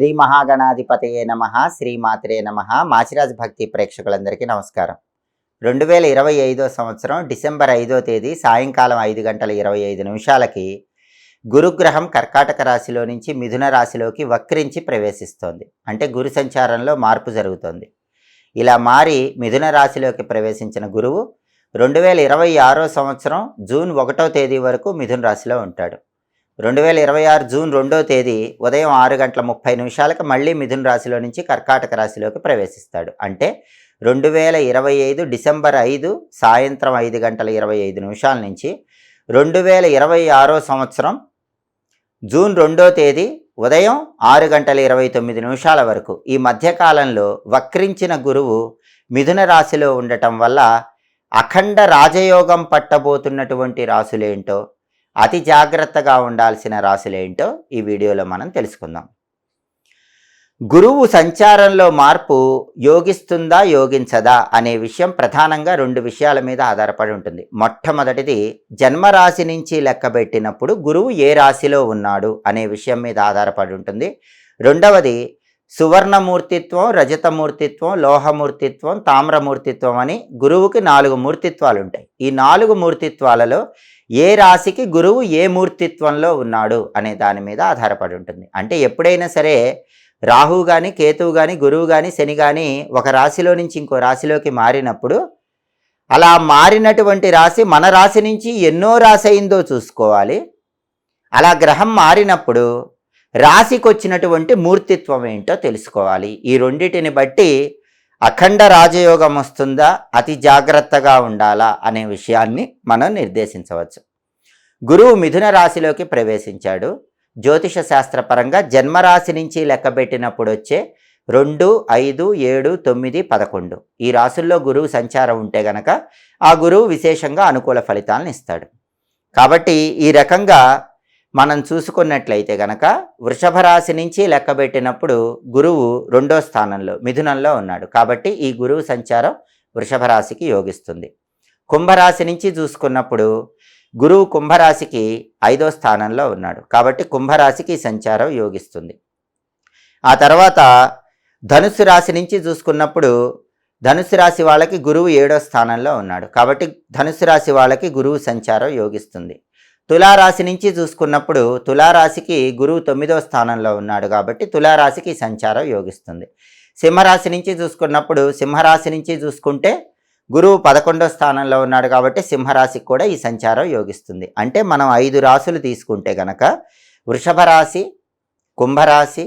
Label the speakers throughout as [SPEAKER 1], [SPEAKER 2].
[SPEAKER 1] శ్రీ మహాగణాధిపతయే నమ శ్రీమాత్రే నమ. మాచిరాజ్ భక్తి ప్రేక్షకులందరికీ నమస్కారం. రెండు వేల ఇరవై ఐదో సంవత్సరం డిసెంబర్ ఐదో తేదీ సాయంకాలం ఐదు గంటల ఇరవై ఐదు నిమిషాలకి గురుగ్రహం కర్కాటక రాశిలో నుంచి మిథున రాశిలోకి వక్రించి ప్రవేశిస్తోంది. అంటే గురు సంచారంలో మార్పు జరుగుతోంది. ఇలా మారి మిథున రాశిలోకి ప్రవేశించిన గురువు రెండు వేల ఇరవై ఆరో సంవత్సరం జూన్ ఒకటో తేదీ వరకు మిథున రాశిలో ఉంటాడు. రెండు వేల ఇరవై ఆరు జూన్ రెండో తేదీ ఉదయం ఆరు గంటల ముప్పై నిమిషాలకు మళ్ళీ మిథున రాశిలో నుంచి కర్కాటక రాశిలోకి ప్రవేశిస్తాడు. అంటే రెండు వేల ఇరవై ఐదు డిసెంబర్ ఐదు సాయంత్రం ఐదు గంటల ఇరవై ఐదు నిమిషాల నుంచి రెండు వేల ఇరవై ఆరో సంవత్సరం జూన్ రెండో తేదీ ఉదయం ఆరు గంటల ఇరవై తొమ్మిది నిమిషాల వరకు ఈ మధ్యకాలంలో వక్రించిన గురువు మిథున రాశిలో ఉండటం వల్ల అఖండ రాజయోగం పట్టబోతున్నటువంటి రాశులేంటో అతి జాగ్రత్తగా ఉండాల్సిన రాశులేంటో ఈ వీడియోలో మనం తెలుసుకుందాం. గురువు సంచారంలో మార్పు యోగిస్తుందా యోగించదా అనే విషయం ప్రధానంగా రెండు విషయాల మీద ఆధారపడి ఉంటుంది. మొట్టమొదటిది జన్మరాశి నుంచి లెక్కబెట్టినప్పుడు గురువు ఏ రాశిలో ఉన్నాడు అనే విషయం మీద ఆధారపడి ఉంటుంది. రెండవది సువర్ణమూర్తిత్వం రజతమూర్తిత్వం లోహమూర్తిత్వం తామ్రమూర్తిత్వం అని గురువుకి నాలుగు మూర్తిత్వాలు ఉంటాయి ఈ నాలుగు మూర్తిత్వాలలో ఏ రాశికి గురువు ఏ మూర్తిత్వంలో ఉన్నాడు అనే దాని మీద ఆధారపడి ఉంటుంది. అంటే ఎప్పుడైనా సరే రాహు కానీ కేతువు కానీ గురువు కానీ శని కానీ ఒక రాశిలో నుంచి ఇంకో రాశిలోకి మారినప్పుడు అలా మారినటువంటి రాశి మన రాశి నుంచి ఎన్నో రాశి అయిందో చూసుకోవాలి. అలా గ్రహం మారినప్పుడు రాశికి వచ్చినటువంటి మూర్తిత్వం ఏంటో తెలుసుకోవాలి. ఈ రెండిటిని బట్టి అఖండ రాజయోగం వస్తుందా? అతి జాగ్రత్తగా ఉండాలా? అనే విషయాన్ని మనం నిర్దేశించవచ్చు. గురువు మిథున రాశిలోకి ప్రవేశించాడు. జ్యోతిష శాస్త్రపరంగా జన్మరాశి నుంచి లెక్కబెట్టినప్పుడు వచ్చే రెండు ఐదు ఏడు తొమ్మిది పదకొండు. ఈ రాసుల్లో గురువు సంచారం ఉంటే గనక ఆ గురువు విశేషంగా అనుకూల ఫలితాలను ఇస్తాడు. కాబట్టి ఈ రకంగా మనం చూసుకున్నట్లయితే గనక వృషభ రాశి నుంచి లెక్కబెట్టినప్పుడు గురువు రెండో స్థానంలో మిథునంలో ఉన్నాడు. కాబట్టి ఈ గురువు సంచారం వృషభ రాశికి యోగిస్తుంది. కుంభరాశి నుంచి చూసుకున్నప్పుడు గురువు కుంభరాశికి ఐదో స్థానంలో ఉన్నాడు. కాబట్టి కుంభరాశికి సంచారం యోగిస్తుంది. ఆ తర్వాత ధనుసు రాశి నుంచి చూసుకున్నప్పుడు ధనుసు రాశి వాళ్ళకి గురువు ఏడో స్థానంలో ఉన్నాడు. కాబట్టి ధనుసు రాశి వాళ్ళకి గురువు సంచారం యోగిస్తుంది. తులారాశి నుంచి చూసుకున్నప్పుడు తులారాశికి గురువు తొమ్మిదో స్థానంలో ఉన్నాడు కాబట్టి తులారాశికి సంచారం యోగిస్తుంది. సింహరాశి నుంచి చూసుకున్నప్పుడు సింహరాశి నుంచి చూసుకుంటే గురువు పదకొండో స్థానంలో ఉన్నాడు కాబట్టి సింహరాశికి కూడా ఈ సంచారం యోగిస్తుంది. అంటే మనం ఐదు రాశులు తీసుకుంటే గనక వృషభ రాశి కుంభరాశి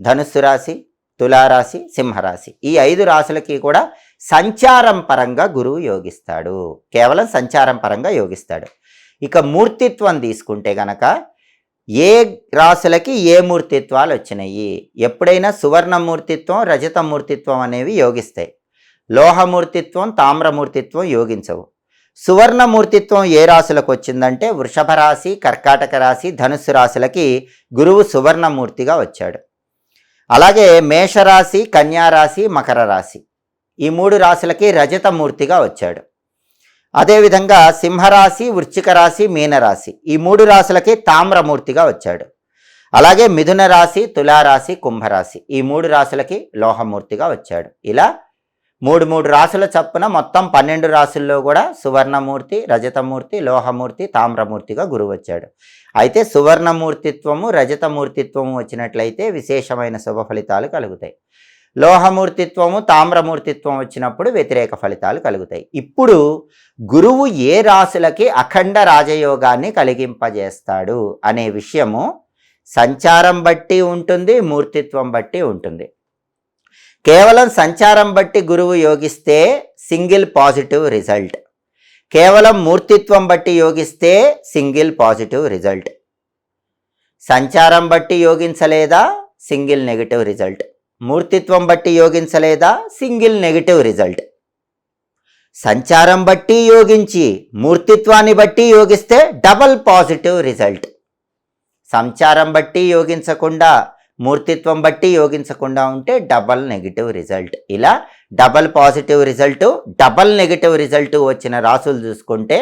[SPEAKER 1] ధనుస్సు రాశి తులారాశి సింహరాశి ఈ ఐదు రాశులకి కూడా సంచారం పరంగా గురువు యోగిస్తాడు. కేవలం సంచారం పరంగా యోగిస్తాడు. ఇక మూర్తిత్వం తీసుకుంటే గనక ఏ రాశులకి ఏ మూర్తిత్వాలు వచ్చినాయి? ఎప్పుడైనా సువర్ణమూర్తిత్వం రజతమూర్తిత్వం అనేవి యోగిస్తాయి. లోహమూర్తిత్వం తామ్రమూర్తిత్వం యోగించవు. సువర్ణమూర్తిత్వం ఏ రాశులకు వచ్చిందంటే వృషభ రాశి కర్కాటక రాశి ధనుస్సు రాశులకి గురువు సువర్ణమూర్తిగా వచ్చాడు. అలాగే మేషరాశి కన్యారాశి మకర రాశి. ఈ మూడు రాశులకి రజతమూర్తిగా వచ్చాడు. అదేవిధంగా సింహరాశి వృశ్చిక రాశి మీనరాశి. ఈ మూడు రాశులకి తామ్రమూర్తిగా వచ్చాడు. అలాగే మిథున రాశి తులారాశి కుంభరాశి. ఈ మూడు రాశులకి లోహమూర్తిగా వచ్చాడు. ఇలా మూడు మూడు రాసుల చప్పున మొత్తం పన్నెండు రాసుల్లో కూడా సువర్ణమూర్తి రజతమూర్తి లోహమూర్తి తామ్రమూర్తిగా గురువు వచ్చాడు. అయితే సువర్ణమూర్తిత్వము రజతమూర్తిత్వము వచ్చినట్లయితే విశేషమైన శుభ ఫలితాలు కలుగుతాయి. లోహమూర్తిత్వము తామ్రమూర్తిత్వం వచ్చినప్పుడు వ్యతిరేక ఫలితాలు కలుగుతాయి. ఇప్పుడు గురువు ఏ రాశులకి అఖండ రాజయోగాన్ని కలిగింపజేస్తాడు అనే విషయము సంచారం బట్టి ఉంటుంది మూర్తిత్వం బట్టి ఉంటుంది. కేవలం సంచారం బట్టి గురువు యోగిస్తే సింగిల్ పాజిటివ్ రిజల్ట్. కేవలం మూర్తిత్వం బట్టి యోగిస్తే సింగిల్ పాజిటివ్ రిజల్ట్. సంచారం బట్టి యోగించలేదా? Single negative result. మూర్తిత్వం బట్టి యోగించలేదా? Single negative result. సంచారం బట్టి యోగించి మూర్తిత్వాన్ని బట్టి యోగిస్తే డబల్ పాజిటివ్ రిజల్ట్. సంచారం బట్టి యోగించకుండా మూర్తిత్వం బట్టి యోగించకుండా ఉంటే డబల్ నెగిటివ్ రిజల్ట్. ఇలా double positive result double negative result వచ్చిన రాసులు చూసుకుంటే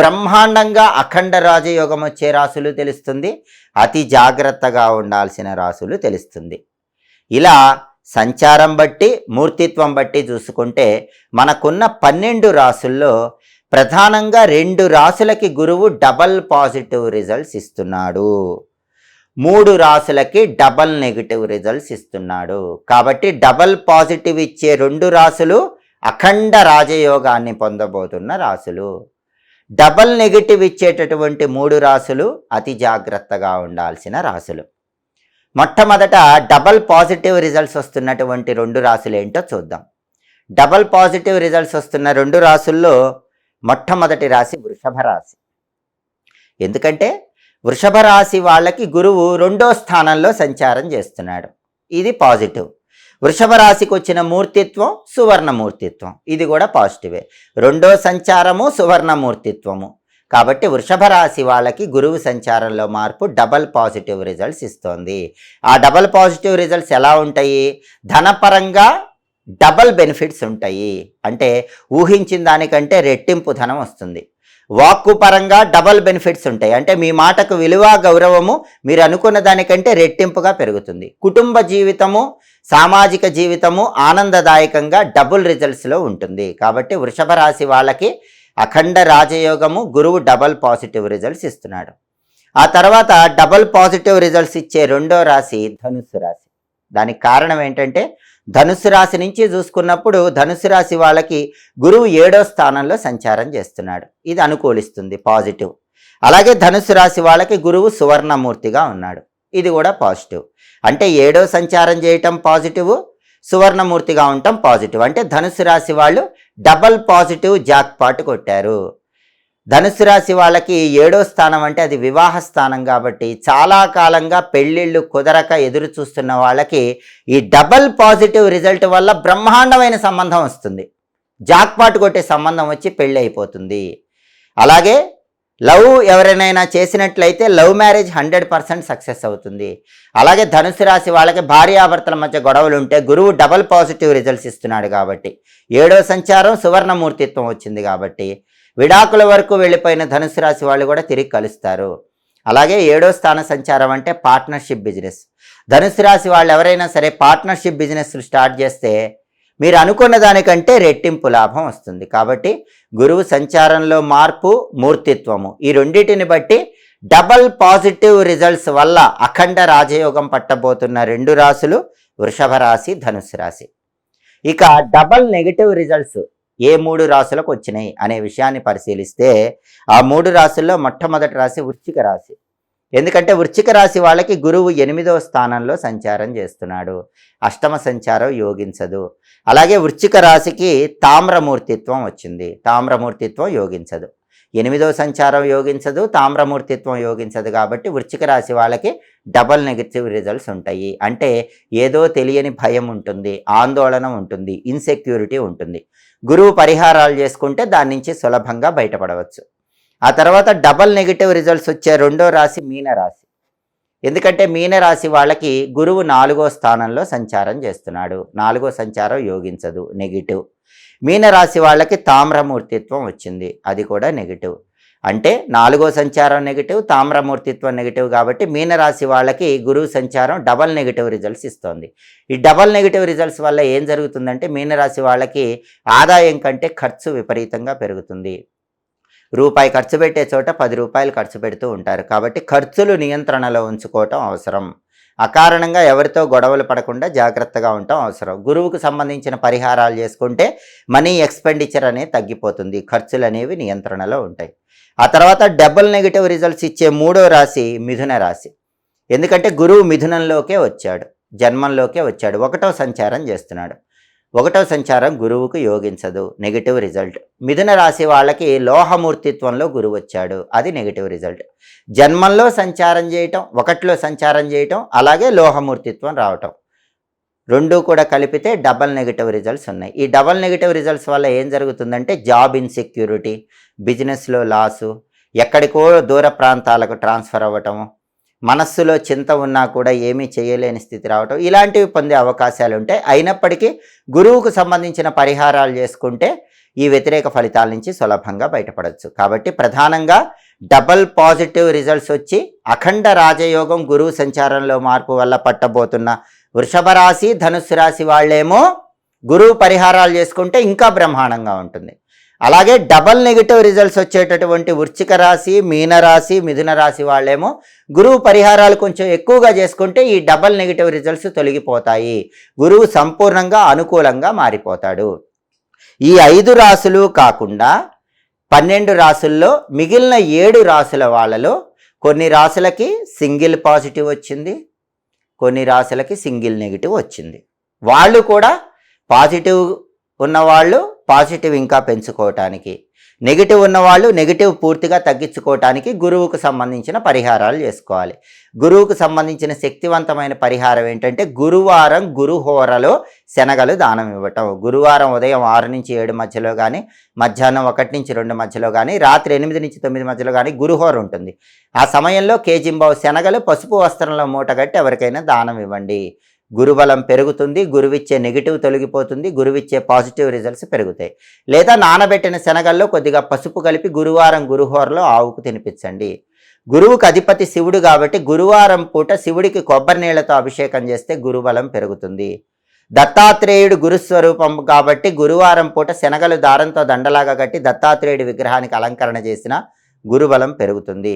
[SPEAKER 1] బ్రహ్మాండంగా అఖండ రాజయోగం వచ్చే రాసులు తెలుస్తుంది. అతి జాగ్రత్తగా ఉండాల్సిన రాసులు తెలుస్తుంది. ఇలా సంచారం బట్టి మూర్తిత్వం బట్టి చూసుకుంటే మనకున్న పన్నెండు రాసుల్లో ప్రధానంగా రెండు రాసులకి గురువు డబల్ పాజిటివ్ రిజల్ట్స్ ఇస్తున్నాడు. మూడు రాసులకి డబల్ నెగిటివ్ రిజల్ట్స్ ఇస్తున్నాడు. కాబట్టి డబల్ పాజిటివ్ ఇచ్చే రెండు రాసులు అఖండ రాజయోగాన్ని పొందబోతున్న రాసులు. డబల్ నెగిటివ్ ఇచ్చేటటువంటి మూడు రాసులు అతి జాగ్రత్తగా ఉండాల్సిన రాసులు. మొట్టమొదట డబల్ పాజిటివ్ రిజల్ట్స్ వస్తున్నటువంటి రెండు రాసులు ఏంటో చూద్దాం. డబల్ పాజిటివ్ రిజల్ట్స్ వస్తున్న రెండు రాసుల్లో మొట్టమొదటి రాశి వృషభ రాశి. ఎందుకంటే వృషభ రాశి వాళ్ళకి గురువు రెండో స్థానంలో సంచారం చేస్తున్నాడు. ఇది పాజిటివ్. వృషభ రాశికి వచ్చిన మూర్తిత్వం సువర్ణ మూర్తిత్వం ఇది కూడా పాజిటివే. రెండో సంచారము సువర్ణ మూర్తిత్వము కాబట్టి వృషభ రాశి వాళ్ళకి గురువు సంచారంలో మార్పు డబల్ పాజిటివ్ రిజల్ట్స్ ఇస్తోంది. ఆ డబల్ పాజిటివ్ రిజల్ట్స్ ఎలా ఉంటాయి? ధనపరంగా డబల్ బెనిఫిట్స్ ఉంటాయి. అంటే ఊహించిన దానికంటే రెట్టింపు ధనం వస్తుంది. వాక్కు పరంగా డబల్ బెనిఫిట్స్ ఉంటాయి. అంటే మీ మాటకు విలువ గౌరవము మీరు అనుకున్న దానికంటే రెట్టింపుగా పెరుగుతుంది. కుటుంబ జీవితము సామాజిక జీవితము ఆనందదాయకంగా డబుల్ రిజల్ట్స్లో ఉంటుంది. కాబట్టి వృషభ రాశి వాళ్ళకి అఖండ రాజయోగము గురువు డబల్ పాజిటివ్ రిజల్ట్స్ ఇస్తున్నాడు. ఆ తర్వాత డబల్ పాజిటివ్ రిజల్ట్స్ ఇచ్చే రెండో రాశి ధనుస్సు రాశి. దానికి కారణం ఏంటంటే ధనుసు రాశి నుంచి చూసుకున్నప్పుడు ధనుసు రాశి వాళ్ళకి గురువు ఏడో స్థానంలో సంచారం చేస్తున్నాడు. ఇది అనుకూలిస్తుంది పాజిటివ్ అలాగే ధనుసు రాశి వాళ్ళకి గురువు సువర్ణమూర్తిగా ఉన్నాడు. ఇది కూడా పాజిటివ్ అంటే ఏడో సంచారం చేయటం పాజిటివ్ సువర్ణమూర్తిగా ఉండటం పాజిటివ్. అంటే ధనుసు రాశి వాళ్ళు డబల్ పాజిటివ్ జాక్పాట్ కొట్టారు. ధనుసు రాశి వాళ్ళకి ఏడో స్థానం అంటే అది వివాహ స్థానం కాబట్టి చాలా కాలంగా పెళ్ళిళ్ళు కుదరక ఎదురు చూస్తున్న వాళ్ళకి ఈ డబల్ పాజిటివ్ రిజల్ట్ వల్ల బ్రహ్మాండమైన సంబంధం వస్తుంది. జాక్పాట్ కొట్టే సంబంధం వచ్చి పెళ్ళి అయిపోతుంది అలాగే లవ్ ఎవరైనా చేసినట్లయితే love marriage hundred percent success అవుతుంది. అలాగే ధనుసు రాశి వాళ్ళకి భార్యాభర్తల మధ్య గొడవలు ఉంటే గురువు డబల్ పాజిటివ్ రిజల్ట్స్ ఇస్తున్నాడు కాబట్టి ఏడో సంచారం సువర్ణమూర్తిత్వం వచ్చింది కాబట్టి విడాకుల వరకు వెళ్ళిపోయిన ధనుసు రాశి వాళ్ళు కూడా తిరిగి కలుస్తారు. అలాగే ఏడో స్థాన సంచారం అంటే పార్ట్నర్షిప్ బిజినెస్. ధనుసు రాశి వాళ్ళు ఎవరైనా సరే పార్ట్నర్షిప్ బిజినెస్ స్టార్ట్ చేస్తే మీరు అనుకున్న దానికంటే రెట్టింపు లాభం వస్తుంది. కాబట్టి గురువు సంచారంలో మార్పు మూర్తిత్వము. ఈ రెండింటిని బట్టి డబల్ పాజిటివ్ రిజల్ట్స్ వల్ల అఖండ రాజయోగం పట్టబోతున్న రెండు రాశులు వృషభ రాశి ధనుసు రాశి. ఇక డబల్ నెగిటివ్ రిజల్ట్స్ ఏ మూడు రాశులకు వచ్చినాయి అనే విషయాన్ని పరిశీలిస్తే ఆ మూడు రాశుల్లో మొట్టమొదటి రాశి వృశ్చిక రాశి. ఎందుకంటే వృశ్చిక రాశి వాళ్ళకి గురువు ఎనిమిదవ స్థానంలో సంచారం చేస్తున్నాడు. అష్టమ సంచారం యోగించదు. అలాగే వృశ్చిక రాశికి తామ్రమూర్తిత్వం వచ్చింది. తామ్రమూర్తిత్వం యోగించదు. ఎనిమిదవ సంచారం యోగించదు తామ్రమూర్తిత్వం యోగించదు కాబట్టి వృశ్చిక రాశి వాళ్ళకి డబల్ నెగటివ్ రిజల్ట్స్ ఉంటాయి. అంటే ఏదో తెలియని భయం ఉంటుంది ఆందోళన ఉంటుంది ఇన్సెక్యూరిటీ ఉంటుంది. గురువు పరిహారాలు చేసుకుంటే దాని నుంచి సులభంగా బయటపడవచ్చు. ఆ తర్వాత డబల్ నెగిటివ్ రిజల్ట్స్ వచ్చే రెండో రాశి మీనరాశి ఎందుకంటే మీనరాశి వాళ్ళకి గురువు నాలుగో స్థానంలో సంచారం చేస్తున్నాడు. నాలుగో సంచారం యోగించదు. నెగిటివ్. మీనరాశి వాళ్ళకి తామ్రమూర్తిత్వం వచ్చింది. అది కూడా నెగిటివ్. అంటే నాలుగో సంచారం నెగిటివ్ తామ్రమూర్తిత్వం నెగిటివ్ కాబట్టి మీనరాశి వాళ్ళకి గురువు సంచారం డబల్ నెగిటివ్ రిజల్ట్స్ ఇస్తోంది. ఈ డబల్ నెగిటివ్ రిజల్ట్స్ వల్ల ఏం జరుగుతుందంటే మీనరాశి వాళ్ళకి ఆదాయం కంటే ఖర్చు విపరీతంగా పెరుగుతుంది. రూపాయి ఖర్చు పెట్టే చోట పది రూపాయలు ఖర్చు పెడుతూ ఉంటారు. కాబట్టి ఖర్చులు నియంత్రణలో ఉంచుకోవటం అవసరం. అకారణంగా ఎవరితో గొడవలు పడకుండా జాగ్రత్తగా ఉండటం అవసరం. గురువుకు సంబంధించిన పరిహారాలు చేసుకుంటే మనీ ఎక్స్పెండిచర్ అనేది తగ్గిపోతుంది. ఖర్చులు అనేవి నియంత్రణలో ఉంటాయి. ఆ తర్వాత డబుల్ నెగిటివ్ రిజల్ట్స్ ఇచ్చే మూడో రాశి మిథున రాశి. ఎందుకంటే గురువు మిథునంలోకే వచ్చాడు. జన్మంలోకే వచ్చాడు. ఒకటో సంచారం చేస్తున్నాడు. ఒకటవ సంచారం గురువుకు యోగించదు. నెగిటివ్ రిజల్ట్ మిథున రాశి వాళ్ళకి లోహమూర్తిత్వంలో గురువు వచ్చాడు. అది నెగిటివ్ రిజల్ట్ జన్మంలో సంచారం చేయటం ఒకటిలో సంచారం చేయటం అలాగే లోహమూర్తిత్వం రావటం. రెండు కూడా కలిపితే డబల్ నెగిటివ్ రిజల్ట్స్ ఉన్నాయి. ఈ డబల్ నెగిటివ్ రిజల్ట్స్ వల్ల ఏం జరుగుతుందంటే జాబ్ ఇన్సెక్యూరిటీ బిజినెస్లో లాసు ఎక్కడికో దూర ప్రాంతాలకు ట్రాన్స్ఫర్ అవ్వటము మనస్సులో చింత ఉన్నా కూడా ఏమీ చేయలేని స్థితి రావటం. ఇలాంటివి పొందే అవకాశాలు ఉంటాయి అయినప్పటికీ గురువుకు సంబంధించిన పరిహారాలు చేసుకుంటే ఈ వ్యతిరేక ఫలితాల నుంచి సులభంగా బయటపడవచ్చు కాబట్టి ప్రధానంగా డబల్ పాజిటివ్ రిజల్ట్స్ వచ్చి అఖండ రాజయోగం గురువు సంచారంలో మార్పు వల్ల పట్టబోతున్న వృషభ రాశి ధనుస్సు రాశి వాళ్ళేమో గురువు పరిహారాలు చేసుకుంటే ఇంకా బ్రహ్మాండంగా ఉంటుంది. అలాగే డబల్ నెగిటివ్ రిజల్ట్స్ వచ్చేటటువంటి వృచ్చిక రాశి మీనరాశి మిథున రాశి వాళ్ళేమో గురువు పరిహారాలు కొంచెం ఎక్కువగా చేసుకుంటే ఈ డబల్ నెగిటివ్ రిజల్ట్స్ తొలగిపోతాయి. గురువు సంపూర్ణంగా అనుకూలంగా మారిపోతాడు. ఈ ఐదు రాసులు కాకుండా పన్నెండు రాసుల్లో మిగిలిన ఏడు రాసుల వాళ్ళలో కొన్ని రాసులకి సింగిల్ పాజిటివ్ వచ్చింది కొన్ని రాసులకి సింగిల్ నెగిటివ్ వచ్చింది. వాళ్ళు కూడా పాజిటివ్ ఉన్నవాళ్ళు పాజిటివ్ ఇంకా పెంచుకోవటానికి నెగిటివ్ ఉన్నవాళ్ళు నెగిటివ్ పూర్తిగా తగ్గించుకోవటానికి గురువుకు సంబంధించిన పరిహారాలు చేసుకోవాలి. గురువుకు సంబంధించిన శక్తివంతమైన పరిహారం ఏంటంటే గురువారం గురుహోరలో శనగలు దానం ఇవ్వటం. గురువారం ఉదయం ఆరు నుంచి ఏడు మధ్యలో కానీ మధ్యాహ్నం ఒకటి నుంచి రెండు మధ్యలో కానీ రాత్రి ఎనిమిది నుంచి తొమ్మిది మధ్యలో కానీ గురుహోర ఉంటుంది. ఆ సమయంలో కేజింబావు శనగలు పసుపు వస్త్రంలో మూటగట్టి ఎవరికైనా దానం ఇవ్వండి. గురుబలం పెరుగుతుంది గురువిచ్చే నెగిటివ్ తొలగిపోతుంది గురువిచ్చే పాజిటివ్ రిజల్ట్స్ పెరుగుతాయి. లేదా నానబెట్టిన శనగల్లో కొద్దిగా పసుపు కలిపి గురువారం గురుహోరలో ఆవుకు తినిపించండి. గురువుకు అధిపతి శివుడు కాబట్టి గురువారం పూట శివుడికి కొబ్బరి నీళ్ళతో అభిషేకం చేస్తే గురుబలం పెరుగుతుంది. దత్తాత్రేయుడు గురుస్వరూపం కాబట్టి గురువారం పూట శనగలు దారంతో దండలాగా కట్టి దత్తాత్రేయుడి విగ్రహానికి అలంకరణ చేసిన గురుబలం పెరుగుతుంది.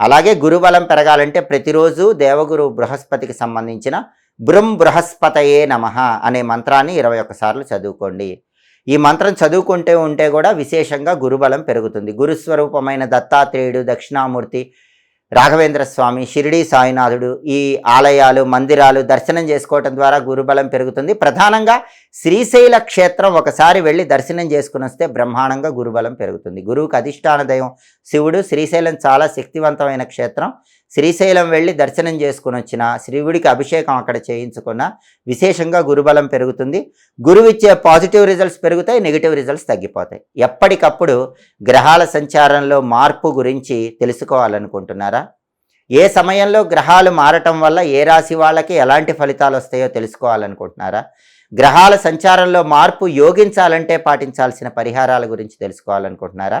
[SPEAKER 1] అలాగే గురుబలం పెరగాలంటే ప్రతిరోజు దేవగురు బృహస్పతికి సంబంధించిన బృం బృహస్పతయే నమ అనే మంత్రాన్ని ఇరవై ఒక్కసార్లు చదువుకోండి. ఈ మంత్రం చదువుకుంటే ఉంటే కూడా విశేషంగా గురుబలం పెరుగుతుంది. గురుస్వరూపమైన దత్తాత్రేయుడు దక్షిణామూర్తి రాఘవేంద్ర స్వామి షిరిడి సాయినాథుడు ఈ ఆలయాలు మందిరాలు దర్శనం చేసుకోవటం ద్వారా గురుబలం పెరుగుతుంది. ప్రధానంగా శ్రీశైల క్షేత్రం ఒకసారి వెళ్ళి దర్శనం చేసుకుని వస్తే బ్రహ్మాండంగా గురుబలం పెరుగుతుంది. గురువుకి అధిష్టాన దైవం శివుడు. శ్రీశైలం చాలా శక్తివంతమైన క్షేత్రం. శ్రీశైలం వెళ్ళి దర్శనం చేసుకుని వచ్చిన శివుడికి అభిషేకం అక్కడ చేయించుకున్న విశేషంగా గురుబలం పెరుగుతుంది. గురువిచ్చే పాజిటివ్ రిజల్ట్స్ పెరుగుతాయి నెగిటివ్ రిజల్ట్స్ తగ్గిపోతాయి. ఎప్పటికప్పుడు గ్రహాల సంచారంలో మార్పు గురించి తెలుసుకోవాలనుకుంటున్నారా? ఏ సమయంలో గ్రహాలు మారటం వల్ల ఏ రాశి వాళ్ళకి ఎలాంటి ఫలితాలు వస్తాయో తెలుసుకోవాలనుకుంటున్నారా? గ్రహాల సంచారంలో మార్పు యోగించాలంటే పాటించాల్సిన పరిహారాల గురించి తెలుసుకోవాలనుకుంటున్నారా?